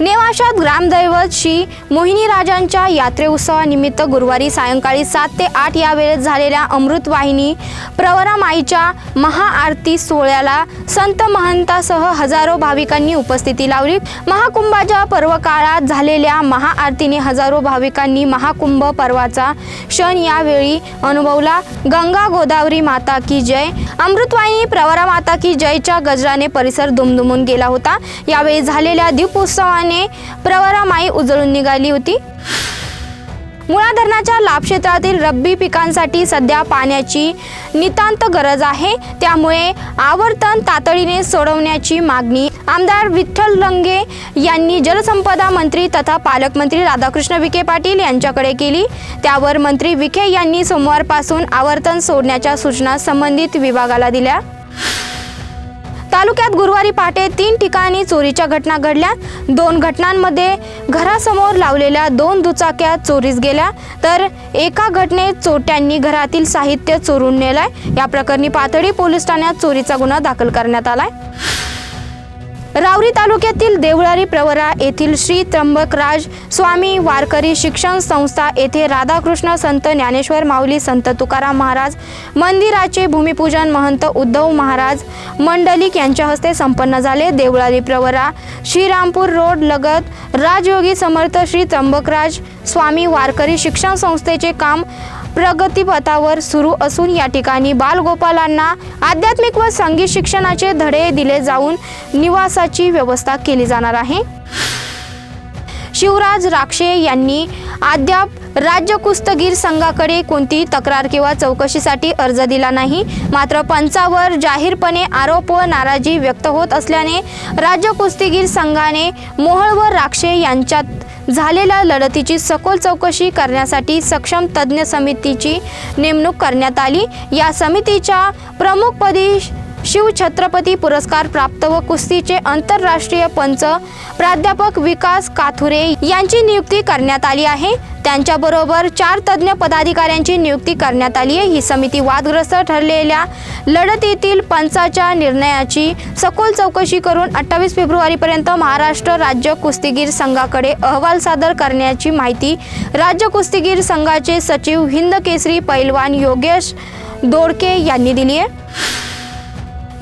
नेवाशात ग्रामदैवत श्री मोहिनी राजांच्या यात्रे उत्सवानिमित्त गुरुवारी सायंकाळी सात ते आठ या वेळेत झालेल्या अमृतवाहिनी प्रवरामाईच्या महाआरती सोहळ्याला संत महंतासह हजारो भाविकांनी उपस्थिती लावली. महाकुंभाच्या पर्वकाळात झालेल्या महाआरतीने हजारो भाविकांनी महाकुंभ पर्वाचा क्षण यावेळी अनुभवला. गंगा गोदावरी माता की जय. अमृतवाहिनी प्रवरा माता की जयच्या गजराने परिसर दुमदुमून गेला होता. यावेळी झालेल्या दीपोत्सवाने प्रवरा प्रवरामाई उजळून निघाली होती. मुळा धरणाच्या लाभ क्षेत्रातील रब्बी पिकांसाठी सध्या पाण्याची नितांत गरज आहे. त्यामुळे आवर्तन तातडीने सोडवण्याची मागणी आमदार विठ्ठल रंगे यांनी जलसंपदा मंत्री तथा पालकमंत्री राधाकृष्ण विखे पाटील यांच्याकडे केली. त्यावर मंत्री विखे यांनी सोमवारपासून आवर्तन सोडण्याच्या सूचना संबंधित विभागाला दिल्या. तालुक्यात गुरुवारी पहाटे तीन ठिकाणी चोरीच्या घटना घडल्या. दोन घटनांमध्ये घरासमोर लावलेल्या दोन दुचाक्या चोरीस गेल्या. तर एका घटनेत चोरट्यांनी घरातील साहित्य चोरून नेलंय. या प्रकरणी पाथडी पोलीस ठाण्यात चोरीचा गुन्हा दाखल करण्यात आलाय. रावरी तालुक्यातील देवळारी प्रवरा येथील श्री त्र्यंबकराज स्वामी वारकरी शिक्षण संस्था येथे राधाकृष्ण संत ज्ञानेश्वर माऊली संत तुकाराम महाराज मंदिराचे भूमिपूजन महंत उद्धव महाराज मंडलिक यांच्या हस्ते संपन्न झाले. देवळारी प्रवरा श्रीरामपूर रोड लगत राजयोगी समर्थ श्री त्र्यंबकराज स्वामी वारकरी शिक्षण संस्थेचे काम प्रगतीपथावर सुरू असून या ठिकाणी बालगोपालांना आध्यात्मिक व संगीत शिक्षणाचे धडे दिले जाऊन निवासाची व्यवस्था केली जाणार आहे. शिवराज राक्षे यांनी अद्याप राज्य कुस्तगीर संघाकडे कोणतीही तक्रार किंवा चौकशीसाठी अर्ज दिला नाही. मात्र पंचावर जाहीरपणे आरोप व नाराजी व्यक्त होत असल्याने राज्य कुस्तीगीर संघाने मोहळ व राक्षे यांच्यात झालेल्या लढतीची सखोल चौकशी करण्यासाठी सक्षम तज्ज्ञ समितीची नेमणूक करण्यात आली. या समितीच्या प्रमुखपदी शिवछत्रपती पुरस्कार प्राप्त व कुस्तीचे आंतरराष्ट्रीय पंच प्राध्यापक विकास काथुरे यांची नियुक्ती करण्यात आली आहे. त्यांच्याबरोबर चार तज्ज्ञ पदाधिकाऱ्यांची नियुक्ती करण्यात आली आहे. ही समिती वादग्रस्त ठरलेल्या लढतीतील पंचाच्या निर्णयाची सखोल चौकशी करून अठ्ठावीस फेब्रुवारीपर्यंत महाराष्ट्र राज्य कुस्तीगीर संघाकडे अहवाल सादर करण्याची माहिती राज्य कुस्तीगीर संघाचे सचिव हिंद केसरी पैलवान योगेश दोडके यांनी दिली आहे.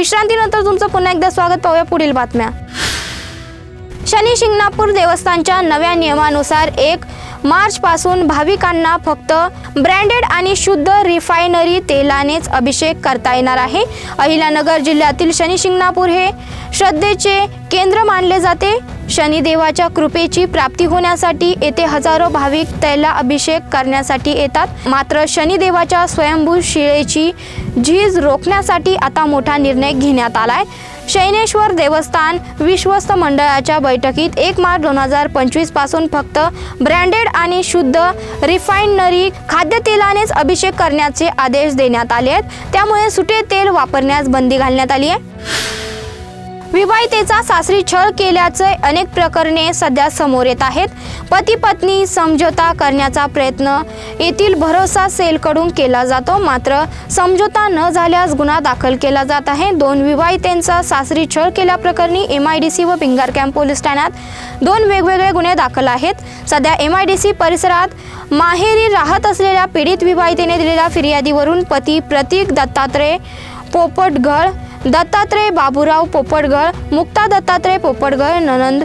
विश्रांतीनंतर तुमचं पुन्हा एकदा स्वागत पाहूया पुढील बातम्या. शनी शिंगणापूर देवस्थानच्या नव्या नियमानुसार एक मार्च पासून भाविकांना फक्त ब्रँडेड आणि शुद्ध रिफायनरी तेलानेच अभिषेक करता येणार आहे. अहिल्यानगर जिल्ह्यातील शनी शिंगणापूर हे श्रद्धेचे केंद्र मानले जाते. शनिदेवाच्या कृपेची प्राप्ती होण्यासाठी येथे हजारो भाविक तैला अभिषेक करण्यासाठी येतात. मात्र शनिदेवाच्या स्वयंभू शिळेची झीज रोखण्यासाठी आता मोठा निर्णय घेण्यात आलाय. शैनेश्वर देवस्थान विश्वस्त मंडळाच्या बैठकीत एक मार्च दोन हजार पंचवीसपासून फक्त ब्रँडेड आणि शुद्ध रिफायनरी खाद्यतेलानेच अभिषेक करण्याचे आदेश देण्यात आले आहेत. त्यामुळे सुटे तेल वापरण्यास बंदी घालण्यात आली आहे. विवाहितेचा सासरी छळ केल्याचे अनेक प्रकरणे सध्या समोर येत आहेत. पती पत्नी समझोता करण्याचा प्रयत्न येथील भरोसा सेलकडून केला जातो. मात्र समझोता न झाल्यास गुन्हा दाखल केला जात आहे. दोन विवाहितेंचा सासरी छळ केल्याप्रकरणी एम आय डी सी व भिंगार कॅम्प पोलीस ठाण्यात दोन वेगवेगळे गुन्हे दाखल आहेत. सध्या एम आय डी सी परिसरात माहेरी राहत असलेल्या पीडित विवाहितेने दिलेल्या फिर्यादीवरून पती प्रतीक दत्तात्रय पोपटगळ दत्तात्रय बाबूराव पोपटगळ मुक्ता दत्तात्रय पोपटगळ ननंद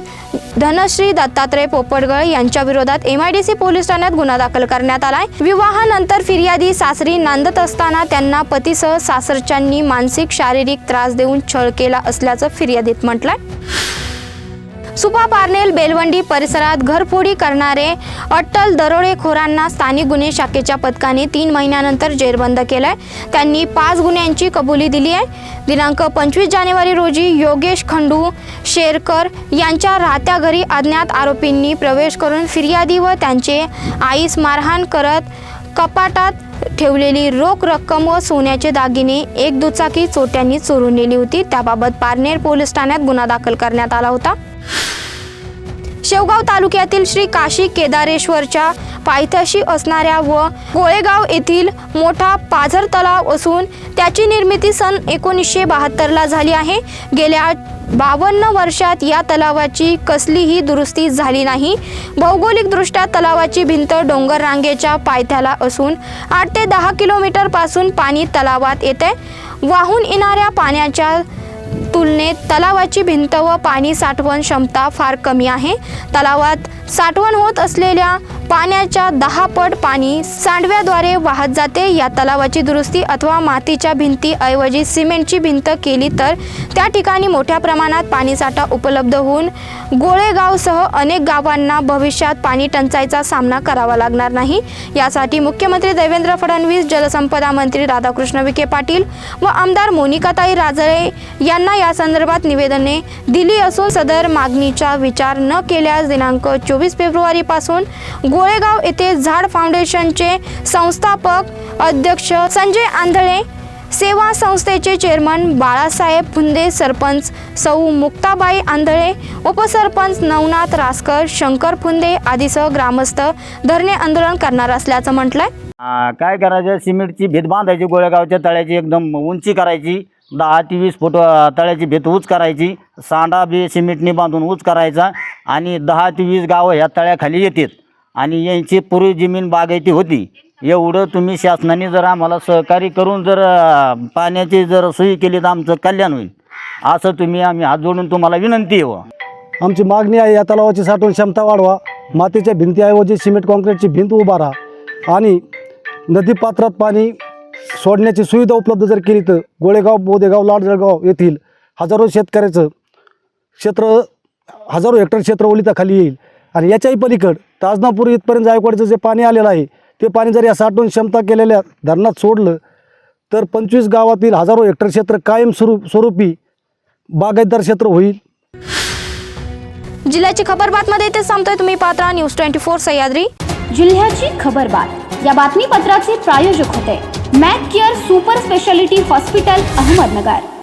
धनश्री दत्तात्रय पोपटगळ यांच्या विरोधात M I D C police ठाण्यात गुन्हा दाखल करण्यात आलाय. विवाहानंतर फिर्यादी सासरी नांदत असताना त्यांना पतीसह सासरच्यांनी मानसिक शारीरिक त्रास देऊन छळ केला असल्याचं फिर्यादीत म्हटलंय. सुपा पार्लेल बेलवंडी परिसरात घरफोडी करणारे अट्टल दरोडेखोरांना स्थानिक गुन्हे शाखेच्या पथकाने तीन महिन्यानंतर जेरबंद केलाय. त्यांनी पाच गुन्ह्यांची कबुली दिली आहे. दिनांक पंचवीस जानेवारी रोजी योगेश खंडू शेरकर यांच्या राहत्या घरी अज्ञात आरोपींनी प्रवेश करून फिर्यादी व त्यांचे आईस मारहाण करत कपाटात ठेवलेली रोख रक्कम व सोन्याचे दागिने एक दुचाकी चोट्यांनी चोरून नेली होती. त्याबाबत पारनेर पोलीस ठाण्यात गुन्हा दाखल करण्यात आला होता. शेवगाव तालुक्यातील श्री काशी केदारेश्वरच्या पायथ्याशी असणाऱ्या व गोळेगाव येथील मोठा पाझर तलाव असून त्याची निर्मिती सन एकोणीसशे बहात्तरला झाली आहे. गेल्या बावन्न वर्षात या तलावाची कसलीही दुरुस्ती झाली नाही. भौगोलिकदृष्ट्या तलावाची भिंत डोंगर रांगेच्या पायथ्याला असून आठ ते दहा किलोमीटरपासून पाणी तलावात येते वाहून येणाऱ्या पाण्याच्या तुलनेत तलावाची भिंत व पाणी साठवण क्षमता फार कमी आहे. तलावात साठवण होत असलेल्या पाण्याच्या दहा पट पाणी सांडव्याद्वारे वाहत जाते. या तलावाची दुरुस्ती अथवा मातीच्या भिंतीऐवजी सिमेंटची भिंत केली तर त्या ठिकाणी मोठ्या प्रमाणात पाणीसाठा उपलब्ध होऊन गोळेगावसह अनेक गावांना भविष्यात पाणी टंचाईचा सामना करावा लागणार नाही. यासाठी मुख्यमंत्री देवेंद्र फडणवीस जलसंपदा मंत्री राधाकृष्ण विखे पाटील व आमदार मोनिकाताई राजळे यांना या संदर्भात निवेदने दिली असून सदर मागणीचा विचार न केल्यास दिनांक चोवीस फेब्रुवारीपासून गोळेगाव येथे झाड फाउंडेशनचे संस्थापक अध्यक्ष संजय आंधळे सेवा संस्थेचे चेअरमन बाळासाहेब फुंदे सरपंच सौ मुक्ताबाई आंधळे उपसरपंच नवनाथ रासकर शंकर फुंदे आदीसह ग्रामस्थ धरणे आंदोलन करणार असल्याचं म्हटलंय. काय करायचं? सिमेंटची भीत बांधायची गोळेगावच्या तळ्याची एकदम उंची करायची. दहा ते वीस फूट तळ्याची भीत उच करायची. सांडा बी सिमेंटनी बांधून उच करायचा आणि दहा ते वीस गावं ह्या तळ्याखाली येतात. आणि यांची पूर्वी जमीन बागायती होती. एवढं तुम्ही शासनाने जर आम्हाला सहकार्य करून जर पाण्याची जर सोयी केली तर आमचं कल्याण होईल. असं तुम्ही आम्ही हात जोडून तुम्हाला विनंती आहे हो. आमची मागणी आहे या तलावाची साठवण क्षमता वाढवा मातीच्या भिंतीऐवजी सिमेंट कॉन्क्रीटची भिंत उभारा आणि नदीपात्रात पाणी सोडण्याची सुविधा उपलब्ध जर केली तर गोळेगाव बोदेगाव लाडजळगाव येथील हजारो शेतकऱ्याचं क्षेत्र हजारो हेक्टर क्षेत्र ओलिताखाली येईल. आणि याच्याही पलीकड ताजनापूर इथपर्यंत जायकवाडीचं जे पाणी आलेलं आहे ते पाणी जर या साठवण क्षमता केलेल्या धरणात सोडलं तर पंचवीस गावातील हजारो हेक्टर क्षेत्र कायम स्वरूप स्वरूपी बागायतदार क्षेत्र होईल. जिल्ह्याची खबरबातमध्ये ते सांगतोय तुम्ही Patra news twenty four Sahyadri. जिल्ह्याची खबरबात या बातमीपत्राचे प्रायोजक होते. Mac care super speciality hospital Ahmednagar.